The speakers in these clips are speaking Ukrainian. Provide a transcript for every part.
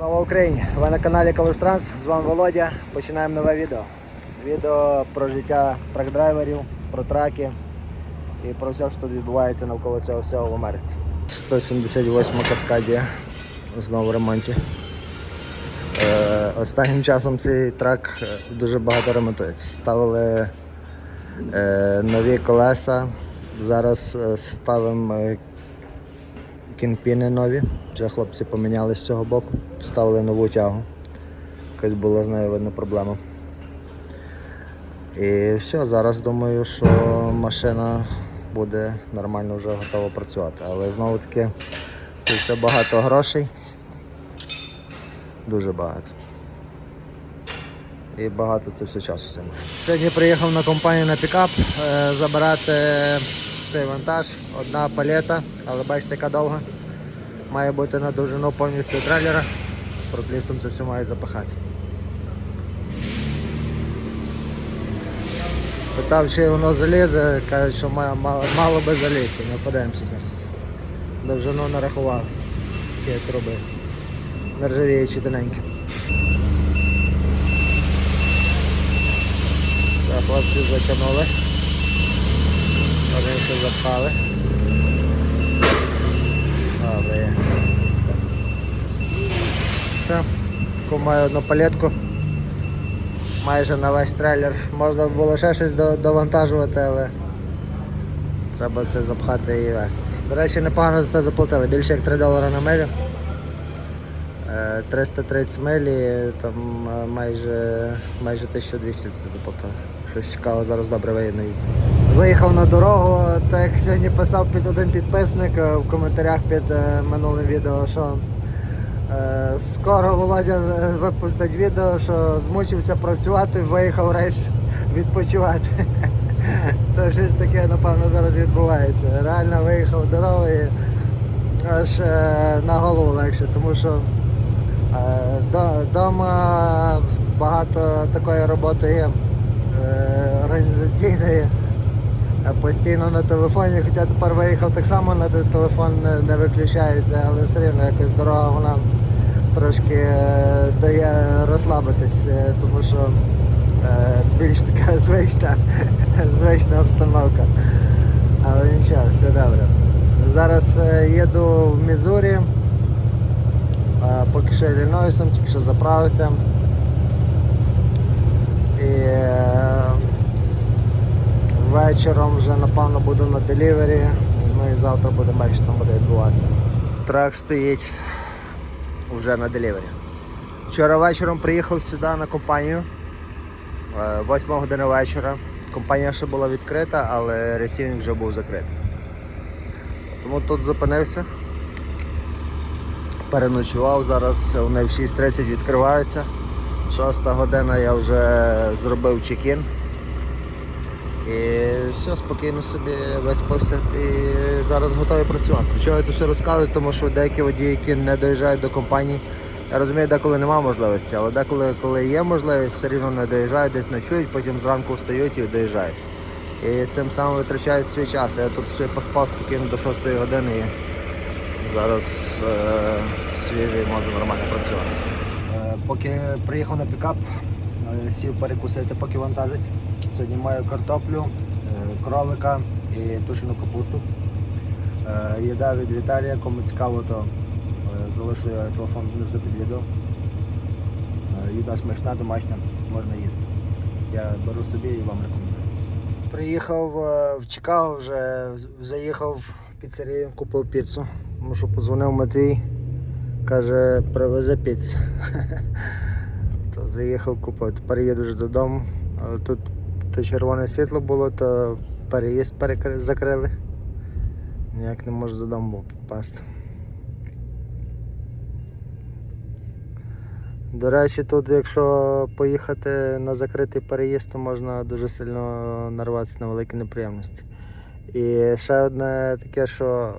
Слава Україні! Ви на каналі Калуштранс, з вами Володя. Починаємо нове відео. Відео про життя трак-драйверів, про траки і про все, що тут відбувається навколо цього всього в Америці. 178 каскадія знову в ремонті. Е, останнім часом цей трак е, дуже багато ремонтується. Ставили е, нові колеса. Зараз е, ставимо е, кінпіни нові. Вже хлопці поміняли з цього боку, поставили нову тягу. Якась була з нею видно проблема. І все, зараз думаю, що машина буде нормально вже готова працювати. Але знову таки це все багато грошей. Дуже багато. І багато це все часу займає. Сьогодні приїхав на компанію на пікап е, забирати цей вантаж. Одна палета, але бачите, яка довга. Має бути на довжину повністю трейлера. Прокліфтом це все має запахати. Питав, чи воно залізе, кажуть, що має, мало, мало би залізти. Ми подивимося зараз. Довжину нарахував, як я робив. Нержавіючі тоненькі. Хлопці затягнули. Все запхали. Добре. Все, таку маю одну палетку. Майже на весь трейлер. Можна було ще щось довантажувати, але треба все запхати і вести. До речі, непогано за це заплатили. Більше як 3 долари на милю. Е, 330 милі, там е, майже, майже 1200 це заплатили. Щось цікаво, зараз добре видно їздити. Виїхав на дорогу, так як сьогодні писав під один підписник е, в коментарях під е, минулим відео, що е, скоро Володя е, випустить відео, що змучився працювати, виїхав рейс відпочивати. То щось таке, напевно, зараз відбувається. Реально виїхав дорогу і аж е, на голову легше, тому що Вдома багато такої роботи є е, організаційної. Е, Постійно на телефоні, хоча тепер виїхав так само на телефон не, виключається, але все рівно якось дорога вона трошки е, дає розслабитись, е, тому що більш така звична, звична обстановка. Але нічого, все добре. Зараз їду в Мізурі. Поки що Іллінойсом, тільки що заправився. І вечором вже напевно буду на делівері. Ну і завтра будемо бачити, там буде відбуватися. Трак стоїть вже на делівері. Вчора вечором приїхав сюди на компанію. 8 година вечора. Компанія ще була відкрита, але ресівінг вже був закритий. Тому тут зупинився переночував. Зараз вони в 6.30 відкриваються. 6 година я вже зробив чекін. І все, спокійно собі виспався і зараз готовий працювати. Чого я це все розказую, тому що деякі водії, які не доїжджають до компанії, я розумію, деколи немає можливості, але деколи, коли є можливість, все рівно не доїжджають, десь ночують, потім зранку встають і доїжджають. І цим самим витрачають свій час. Я тут ще поспав спокійно до 6 години і Зараз е, свіжий можу нормально працювати. Е, поки приїхав на пікап, е, сів перекусити, поки вантажить. Сьогодні маю картоплю, е, кролика і тушену капусту. Е, їда від Віталія, кому цікаво, то е, залишу я телефон внизу під відео. Е, їда смачна, домашня, можна їсти. Я беру собі і вам рекомендую. Приїхав е, в Чикаго, вже заїхав в піцерію, купив піцу. Тому що позвонив Матвій, каже, привезе піцу. то заїхав купив. Тепер їду вже додому. Але тут то червоне світло було, то переїзд перекри... закрили. Ніяк не можу додому попасти. До речі, тут, якщо поїхати на закритий переїзд, то можна дуже сильно нарватися на великі неприємності. І ще одне таке, що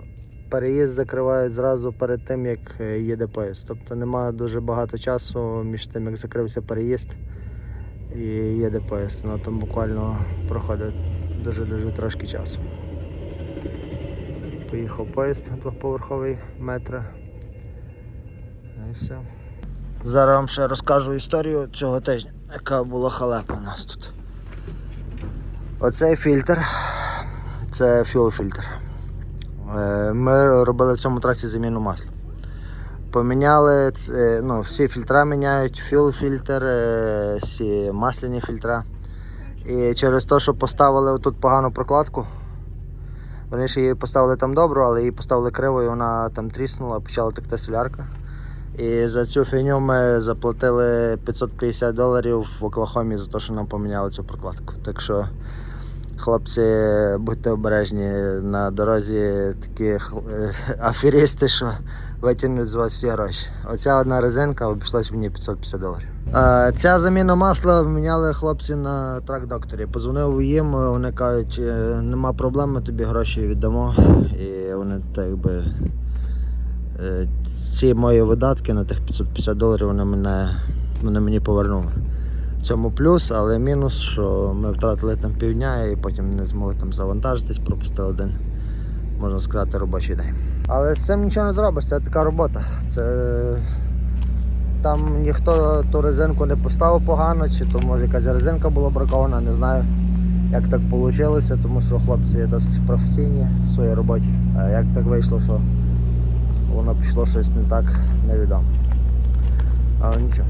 переїзд закривають зразу перед тим, як е, їде поїзд. Тобто немає дуже багато часу між тим, як закрився переїзд і їде поїзд. Ну там буквально проходить дуже-дуже трошки часу. Поїхав поїзд двоповерховий метро. Ну І все. Зараз вам ще розкажу історію цього тижня, яка була халепа у нас тут. Оцей фільтр це фільтр. Е, Ми робили в цьому трасі заміну масла. Поміняли е, ну, всі фільтра міняють, fuel фільтр, е, всі масляні фільтра. І через те, що поставили тут погану прокладку, Верніше її поставили там добру, але її поставили криво і вона там тріснула, почала текти солярка. І за цю фігню ми заплатили 550 доларів в Оклахомі за те, що нам поміняли цю прокладку. Так що, хлопці, будьте обережні на дорозі такі е, аферісти, що витягнуть з вас всі гроші. Оця одна резинка обійшлась мені 550 доларів. Е, Ця заміна масла міняли хлопці на трак докторі. Позвонив їм, вони кажуть, «Е, нема проблем, ми тобі гроші віддамо. І вони так е, ці мої видатки на тих 550 доларів вони мене, вони мені повернули. В цьому плюс, але мінус, що ми втратили там півдня і потім не змогли там завантажитись, пропустили один, можна сказати, робочий день. Але з цим нічого не зробиш, це така робота. Це там ніхто ту резинку не поставив погано, чи то може якась резинка була бракована, не знаю. Як так вийшло, тому що хлопці досить професійні в своїй роботі. А як так вийшло, що воно пішло щось не так, невідомо. Але нічого.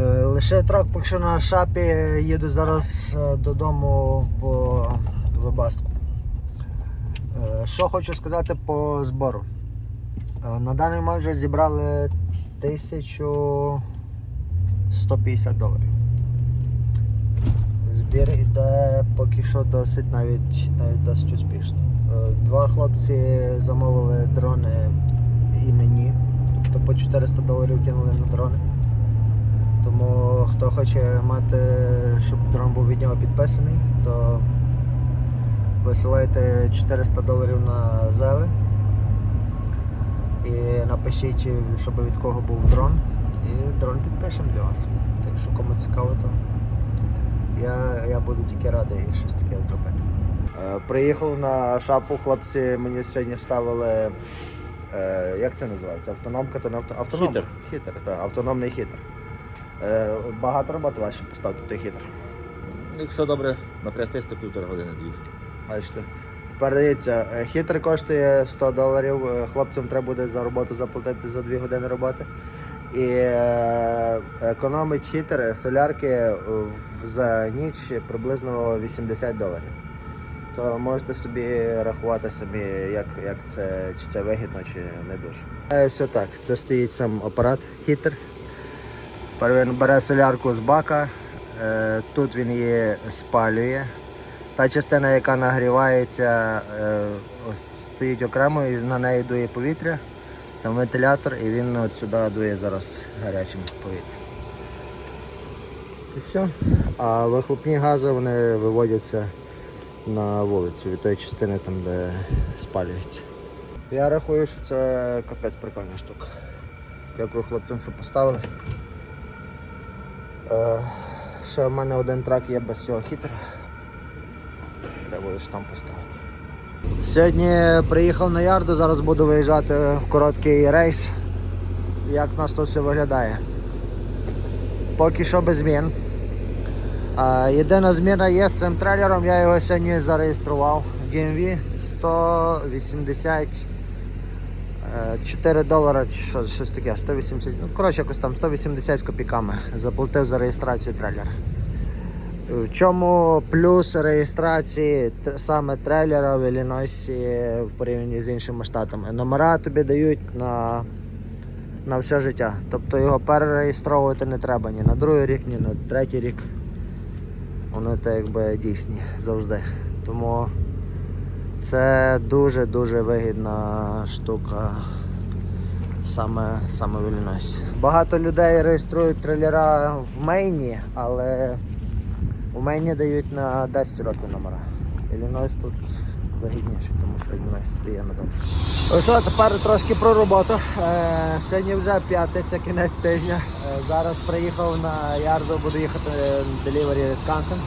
Е, Лише трак поки що на шапі їду зараз е, додому по вибастку. Е, Що хочу сказати по збору. Е, На даний момент вже зібрали 1150 доларів. Збір іде поки що досить навіть, навіть досить успішно. Е, Два хлопці замовили дрони і мені. Тобто по 400 доларів кинули на дрони. Тому хто хоче мати, щоб дрон був від нього підписаний, то висилайте 400 доларів на зели і напишіть, щоб від кого був дрон. І дрон підпишемо для вас. Так що кому цікаво, то я, я буду тільки радий щось таке зробити. Е, приїхав на шапу, хлопці мені сьогодні ставили. Е, як це називається? Автономка, то не авто, автономка. Хітер. Хітер, так, автономний хітер. Е, багато роботи ваші поставити той хітер. Якщо добре напрягтись, то півтора години дві. Бачите. Дивіться, е, хітер коштує 100 доларів, е, хлопцям треба буде за роботу заплатити за 2 години роботи. І е, економить хітер солярки за ніч приблизно 80 доларів. То можете собі рахувати собі, як, як це, чи це вигідно, чи не дуже. Все так, це стоїть сам апарат хітер. Він бере солярку з бака, тут він її спалює. Та частина, яка нагрівається, е, стоїть окремо і на неї дує повітря. Там вентилятор і він от сюди дує зараз гарячим повітрям. І все. А вихлопні гази вони виводяться на вулицю від тої частини, там, де спалюється. Я рахую, що це капець прикольна штука. Дякую хлопцям, що поставили. Е, ще в мене один трак є без цього хітера. Треба ж там поставити. Сьогодні приїхав на ярду, зараз буду виїжджати в короткий рейс. Як нас тут все виглядає. Поки що без змін. Єдина зміна є з цим трейлером, я його сьогодні зареєстрував. DMV 184 долара що, щось таке, 180, ну коротше якось там 180 з копійками заплатив за реєстрацію трейлера. В чому плюс реєстрації саме трейлера в Іллінойсі в порівнянні з іншими штатами? Номера тобі дають на, на все життя. Тобто його перереєстровувати не треба ні на другий рік, ні на третій рік. Вони так якби дійсні завжди. Тому це дуже-дуже вигідна штука саме, саме в Іллінойсі. Багато людей реєструють трейлера в Мейні, але у Мейні дають на 10 років номера. Іллінойс тут вигідніше, тому що Іллінойс стає на довше. Ну що, тепер трошки про роботу. Е, сьогодні вже п'ятниця, кінець тижня. Е, зараз приїхав на ярду, буду їхати на Delivery Wisconsin.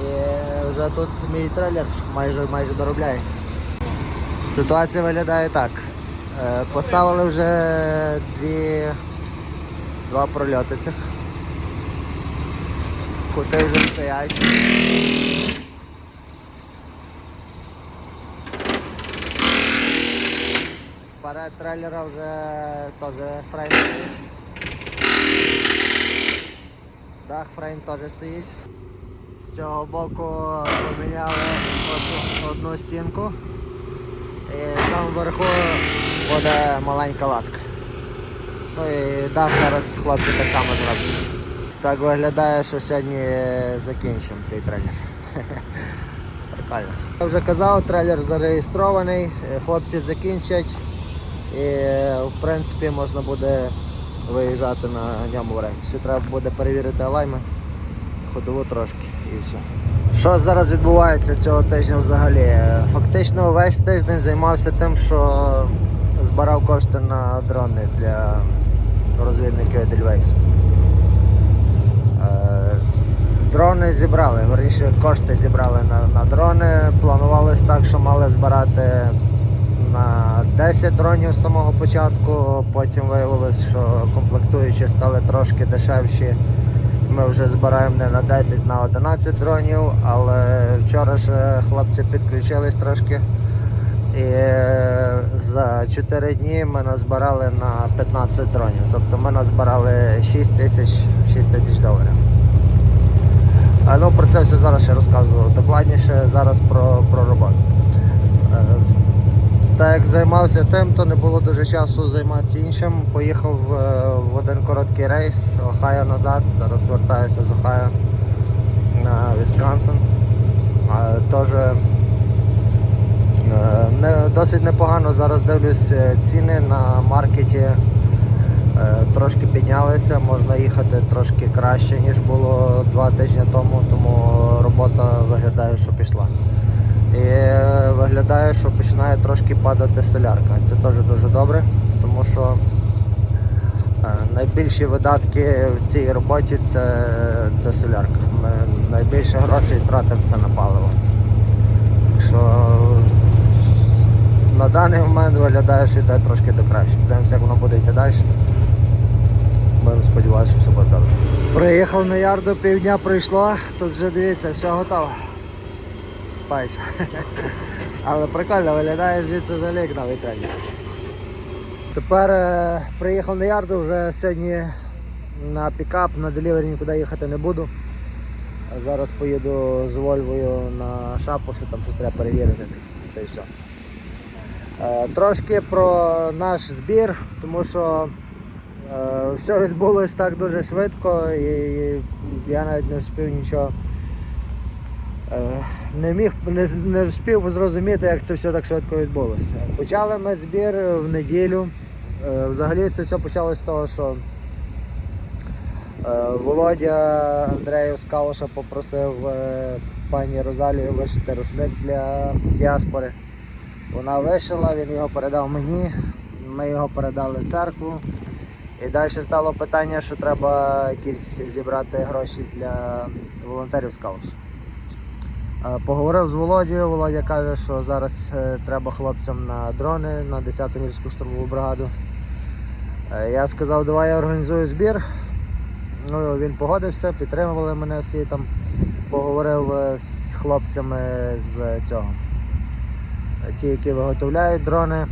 І вже тут мій трейлер майже, майже доробляється. Ситуація виглядає так. Е, Поставили вже дві Два прольоти цих. Кути вже стоять. Перед трейлера вже теж фрейм стоїть. Дах фрейм теж стоїть. З цього боку поміняли одну, одну стінку. І там вверху буде маленька латка. Ну і дах зараз хлопці так само зроблять. Так виглядає, що сьогодні закінчимо цей. Прикольно. Я вже казав, трейлер зареєстрований, е, хлопці закінчать і в принципі можна буде виїжджати на ньому в рейс. Ще треба буде перевірити алаймент, ходову трошки і все. Що зараз відбувається цього тижня взагалі? Е, Фактично весь тиждень займався тим, що збирав кошти на дрони для розвідників Edelweiss. Е, Дрони зібрали, верніше кошти зібрали на, на дрони. Планувалось так, що мали збирати на 10 дронів з самого початку. Потім виявилось, що комплектуючі стали трошки дешевші. Ми вже збираємо не на 10, на 11 дронів, але вчора ж хлопці підключились трошки. І е, за 4 дні ми назбирали на 15 дронів. Тобто ми назбирали 6 тисяч 6 тисяч доларів. Ну, про це все зараз ще розказував докладніше, зараз про, про роботу. Е, Так як займався тим, то не було дуже часу займатися іншим. Поїхав е, в один короткий рейс Охайо назад. Зараз звертаюся з Охайо на Вісконсин. Е, не, досить непогано зараз дивлюсь ціни на маркеті. Е, Трошки піднялися, можна їхати трошки краще, ніж було два тижні тому, тому робота виглядає, що пішла. І е, виглядає, що починає трошки падати солярка. Це теж дуже добре, тому що е, найбільші видатки в цій роботі це, це солярка. Ми найбільше грошей тратимо це на паливо. Що на даний момент виглядає, що йде трошки до краще. Подивимося, як воно буде йти далі. Будемо сподіватися, що все буде. Приїхав на ярду, півдня пройшло, тут вже дивіться, все готово. Пайше. Але прикольно виглядає звідси взагалі як новий трейлер. Тепер е, приїхав на ярду, вже сьогодні на пікап, на делівері нікуди їхати не буду. Зараз поїду з Вольвою на шапу, що там щось треба перевірити. Та й все. Е, Трошки про наш збір, тому що все відбулось так дуже швидко і, я навіть не встиг нічого. е, Не міг не, не встиг зрозуміти, як це все так швидко відбулося. Почали ми збір в неділю. Е, Взагалі це все почалося з того, що е, Володя Андреєв з Калуша попросив е, пані Розалію вишити рушник для діаспори. Вона вишила, він його передав мені, ми його передали в церкву. І далі стало питання, що треба якісь зібрати гроші для волонтерів Калуша. Е, Поговорив з Володією, Володя каже, що зараз е, треба хлопцям на дрони на 10-ту гірську штурмову бригаду. Е, Я сказав, давай я організую збір. Ну, він погодився, підтримували мене всі там. Поговорив з хлопцями з цього. Ті, які виготовляють дрони,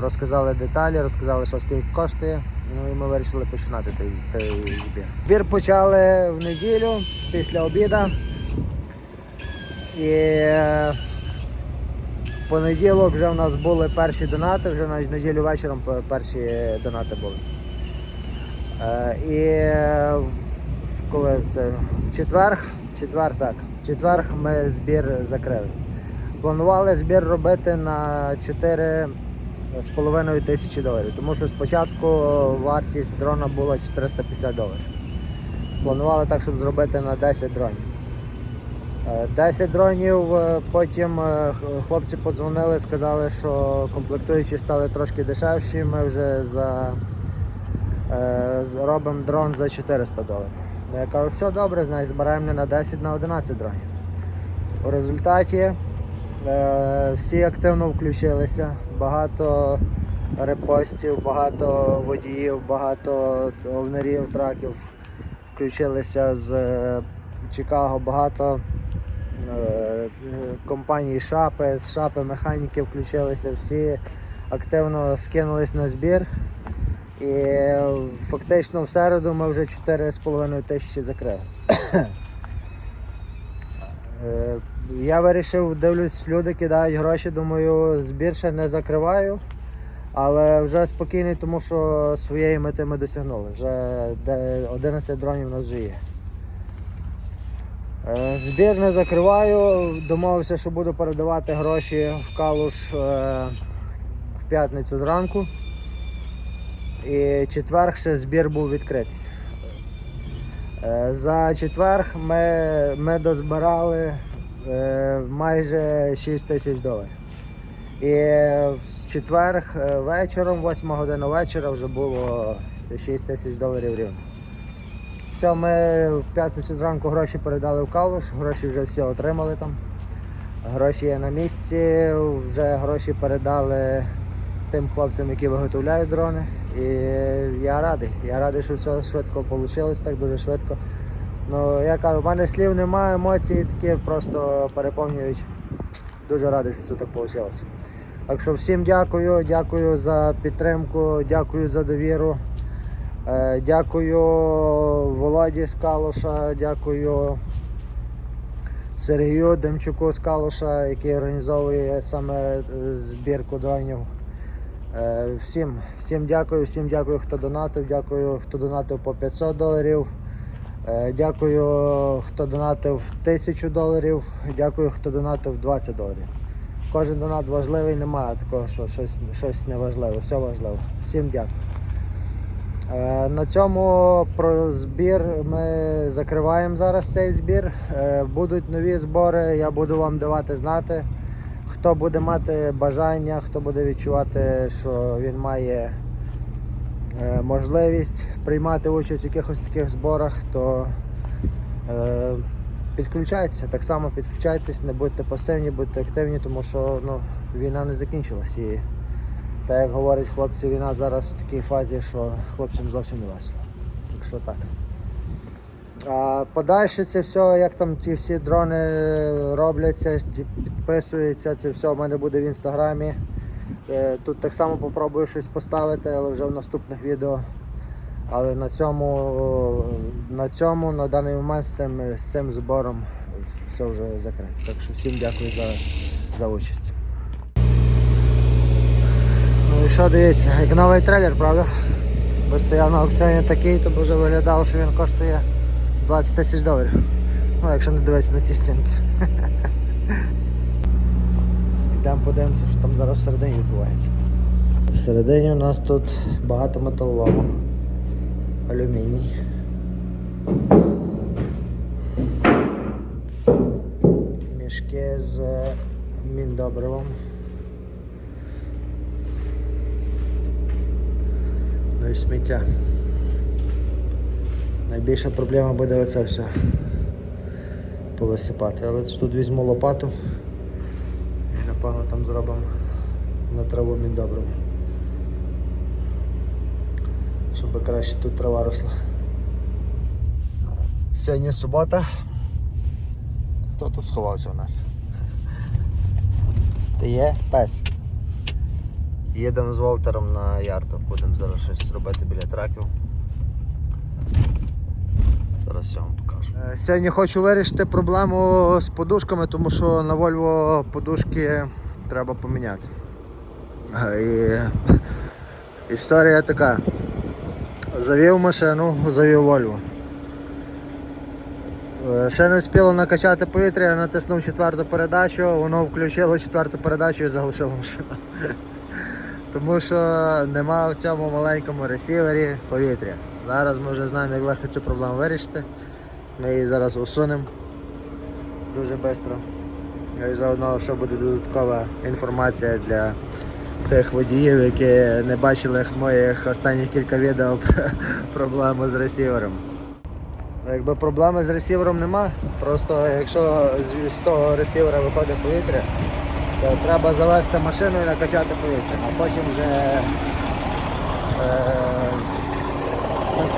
розказали деталі, розказали, що скільки коштує. Ну і ми вирішили починати той, той збір. Збір почали в неділю після обіду. І е, в понеділок вже в нас були перші донати, вже навіть в неділю вечором перші донати були. Е, І е, коли це в четвер, в четвер так, в четвер ми збір закрили. Планували збір робити на 4,5 тисячі доларів, тому що спочатку вартість дрона була 450 доларів. Планували так, щоб зробити на 10 дронів. Е, 10 дронів, е, потім е, хлопці подзвонили, сказали, що комплектуючі стали трошки дешевші. Ми вже за, е, робимо дрон за 400 доларів. Я кажу, все добре, значить збираємо не на 10, на 11 дронів. У результаті е, всі активно включилися. Багато репостів, багато водіїв, багато овнерів, траків включилися з е, Чикаго, багато е, компаній Шапи, Шапи механіки включилися, всі активно скинулись на збір. І е, фактично в середу ми вже 4,5 тисячі закрили. Я вирішив, дивлюсь, люди кидають гроші, думаю, збір ще не закриваю. Але вже спокійний, тому що своєї мети ми досягнули. Вже 11 дронів у нас вже є. Е, Збір не закриваю. Домовився, що буду передавати гроші в Калуш е, в п'ятницю зранку. І четверг ще збір був відкритий. Е, За четверг ми, ми дозбирали майже 6 тисяч доларів. І в четверг е, вечором, 8 година вечора, вже було 6 тисяч доларів рівно. Все, ми в п'ятницю зранку гроші передали в Калуш, гроші вже всі отримали там. Гроші є на місці, вже гроші передали тим хлопцям, які виготовляють дрони. І я радий. Я радий, що все швидко вийшло, так дуже швидко. Ну, я кажу, в мене слів немає, емоції такі просто переповнюють. Дуже радий, що все так вийшло. Так що всім дякую, дякую за підтримку, дякую за довіру. Е, Дякую Володі з дякую Сергію Демчуку з який організовує саме е, збірку дронів. Е, Всім, всім дякую, всім дякую, хто донатив, дякую, хто донатив по 500 доларів. Е, Дякую, хто донатив 1000 доларів, дякую, хто донатив 20 доларів. Кожен донат важливий, немає такого, що щось, щось неважливе, все важливо. Всім дякую. Е, На цьому про збір ми закриваємо зараз цей збір. Е, Будуть нові збори, я буду вам давати знати. Хто буде мати бажання, хто буде відчувати, що він має можливість приймати участь в якихось таких зборах, то е, підключайтеся. Так само підключайтесь, не будьте пасивні, будьте активні, тому що ну, війна не закінчилась. І так як говорять хлопці, війна зараз в такій фазі, що хлопцям зовсім не весело. Так що так. А подальше це все, як там ті всі дрони робляться, підписуються, це все в мене буде в інстаграмі. Е, Тут так само попробую щось поставити, але вже в наступних відео. Але на цьому, на цьому на даний момент з цим, з цим збором все вже закрито. Так що всім дякую за, за участь. Ну і що дивіться, як новий трейлер, правда? Бо стояв аукціоні такий, то б вже виглядало, що він коштує 20 тисяч доларів. Ну, якщо не дивитися на ці стінки. Йдемо подивимося, що там зараз всередині відбувається. Всередині у нас тут багато металолому. Алюміній. Мішки з міндобривом. Ну і сміття. Найбільша проблема буде оце все повисипати. Але тут візьму лопату напевно там зробимо на траву міндобриво. Щоб краще тут трава росла. Сьогодні субота. Хто тут сховався у нас? Ти є? Пес. Їдемо з Волтером на ярду, будемо зараз щось робити біля траків. Зараз. Е, Сьогодні хочу вирішити проблему з подушками, тому що на Volvo подушки треба поміняти. Е, І історія така. Завів машину, завів Volvo. Е, Ще не встигло накачати повітря, я натиснув четверту передачу, воно включило четверту передачу і заглушило машину. Тому що нема в цьому маленькому ресівері повітря. Зараз ми вже знаємо, як легко цю проблему вирішити. Ми її зараз усунемо дуже швидко. І заодно, що буде додаткова інформація для тих водіїв, які не бачили моїх останніх кілька відео про проблему з ресівером. Якби проблеми з ресівером нема, просто якщо з, з того ресівера виходить повітря, то треба завести машину і накачати повітря, а потім вже Е,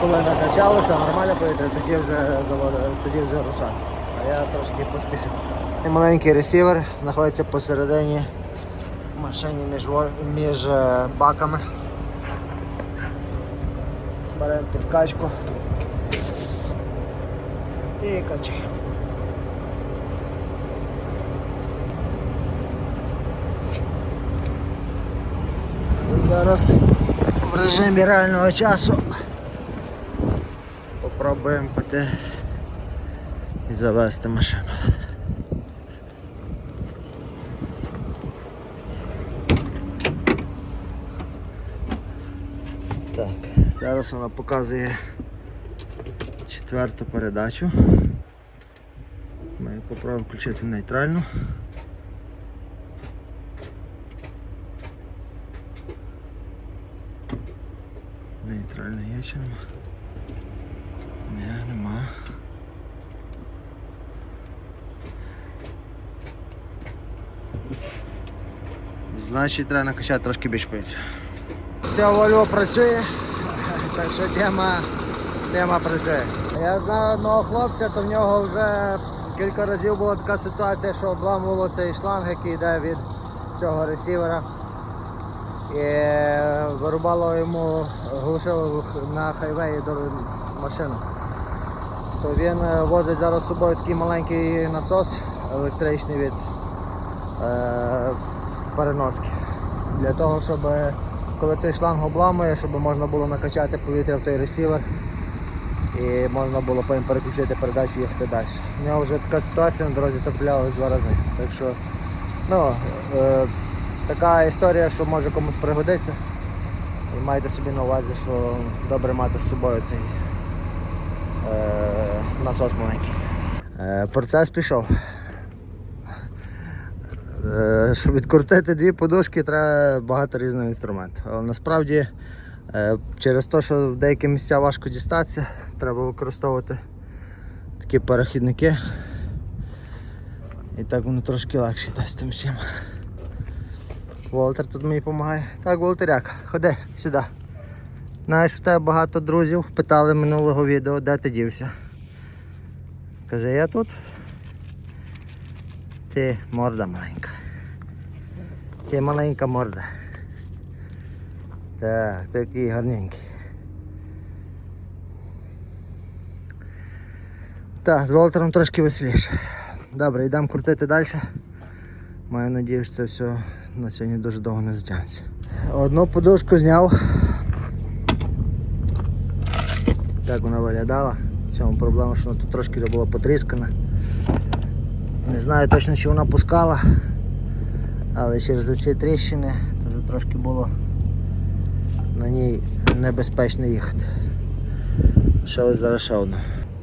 коли накачалося, нормально повітря, тоді вже заводи, тоді вже рушати. А я трошки поспішив. Маленький ресівер знаходиться посередині машині між, між е, баками. Беремо підкачку і качаємо. Зараз в режимі реального часу піти і завести машину. Так, зараз вона показує четверту передачу. Ми попробуємо включити нейтральну. Нейтральна є чи нема? Ні, нема. Значить треба накачати трошки більш повітря. Все, Вольво працює, так що тема, тема працює. Я знаю одного хлопця, то в нього вже кілька разів була така ситуація, що обламувало цей шланг, який йде від цього ресівера. І вирубало йому, глушило на хайвеї до машину. То він е, возить зараз з собою такий маленький насос електричний від е, переноски. Для того, щоб е, коли той шланг обламує, щоб можна було накачати повітря в той ресівер і можна було потім переключити передачу і їхати далі. У нього вже така ситуація на дорозі траплялась два рази. Так що ну, е, така історія, що може комусь пригодиться. І майте собі на увазі, що добре мати з собою цей е, насос маленький. Е, процес пішов. Е, щоб відкрутити дві подушки, треба багато різних інструментів. Але насправді е, через те, що в деякі місця важко дістатися, треба використовувати такі перехідники. І так воно трошки легше з тим всім. Волтер тут мені допомагає. Так, Волтеряк, ходи сюди. Знаєш, в тебе багато друзів питали минулого відео, де ти дівся. Каже, я тут. Ти морда маленька. Ти маленька морда. Так, такий гарненький. Так, з Волтером трошки веселіше. Добре, йдемо крутити далі. Маю надію, що це все на сьогодні дуже довго не затягнеться. Одну подушку зняв. Так вона виглядала. Цьому проблема, що вона тут трошки вже була потріскана. Не знаю точно, чи вона пускала, але через ці тріщини вже трошки було на ній небезпечно їхати. Ще ось зараз ще одну.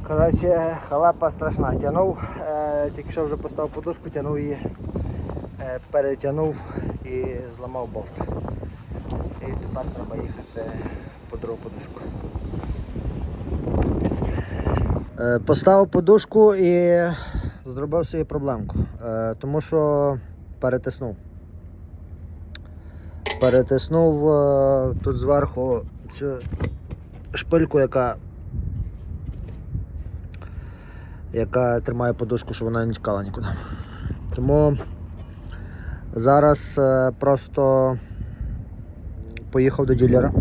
Коротше, халепа страшна. Тянув, е, тільки що вже поставив подушку, тянув її, е, перетягнув і зламав болт. І тепер треба їхати по другу подушку. Е, Поставив подушку і зробив собі проблемку, е, тому що перетиснув. Перетиснув е, тут зверху цю шпильку, яка, яка тримає подушку, щоб вона не тікала нікуди. Тому зараз е, просто поїхав до ділера.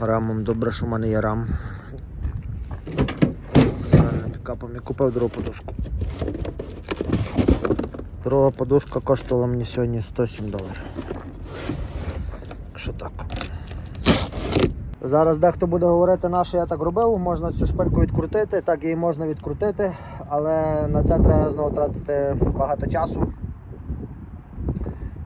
Рамом добре, що в мене є рам. Пікапом і купив другу подушку. Друга подушка коштувала мені сьогодні 107 доларів. Що так. Зараз дехто буде говорити, на що я так робив, можна цю шпильку відкрутити, так її можна відкрутити, але на це треба знову тратити багато часу.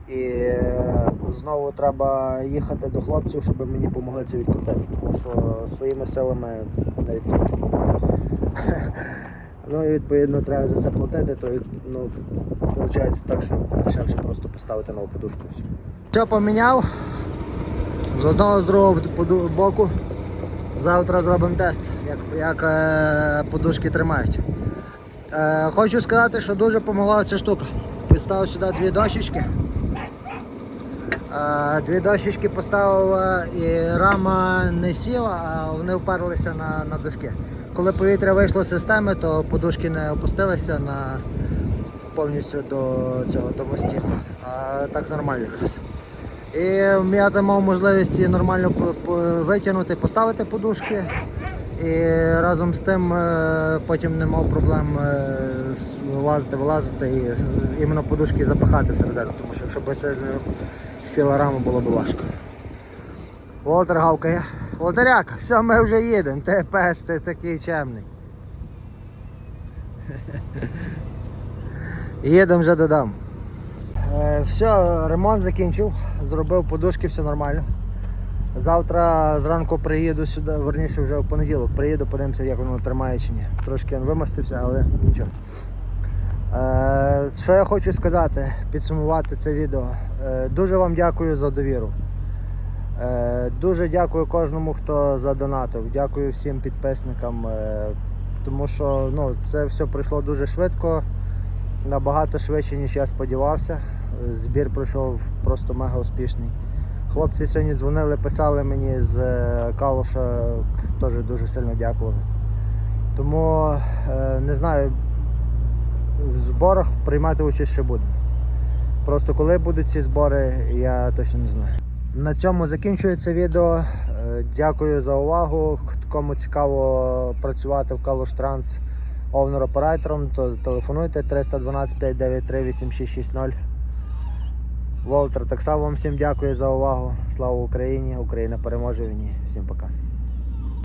І е, знову треба їхати до хлопців, щоб мені допомогли це відкрутити, тому що своїми силами не відкручу. Ну і відповідно треба за це платити, то ну, виходить так, що дешевше просто поставити нову подушку. все. Поміняв. З одного з другого боку. Завтра зробимо тест, як, як е, подушки тримають. Е, хочу сказати, що дуже допомогла ця штука. Підставив сюди дві дощечки. Е, Дві дощечки поставив і рама не сіла, а вони вперлися на, на дошки. Коли повітря вийшло з системи, то подушки не опустилися на повністю до цього до мостів. А так нормально якраз. І я там мав можливість її нормально витягнути, поставити подушки. І разом з тим е, потім не мав проблем е, вилазити, вилазити і іменно подушки запихати всередину, тому що якщо б сіла рама, було б важко. Волтер гавкає. Волтеряк, все, ми вже їдемо. Ти пес, ти такий чемний. Їдемо вже додому. Е, все, ремонт закінчив, зробив подушки, все нормально. Завтра зранку приїду сюди, верніше вже в понеділок приїду, подивимося, як воно тримає чи ні. Трошки він вимостився, але нічого. Е, що я хочу сказати, підсумувати це відео. Е, дуже вам дякую за довіру. Е, дуже дякую кожному, хто задонатив. Дякую всім підписникам. Е, тому що ну, це все пройшло дуже швидко, набагато швидше, ніж я сподівався. Збір пройшов просто мега успішний. Хлопці сьогодні дзвонили, писали мені з е, Калуша, теж дуже сильно дякували. Тому не знаю, в зборах приймати участь ще будемо. Просто коли будуть ці збори, я точно не знаю. На цьому закінчується відео. Е, Дякую за увагу. Кому цікаво працювати в Калуш Транс овнер оператором, то телефонуйте 312 593 8660. Волтер, так само вам всім дякую за увагу. Слава Україні! Україна переможе в. Всім пока.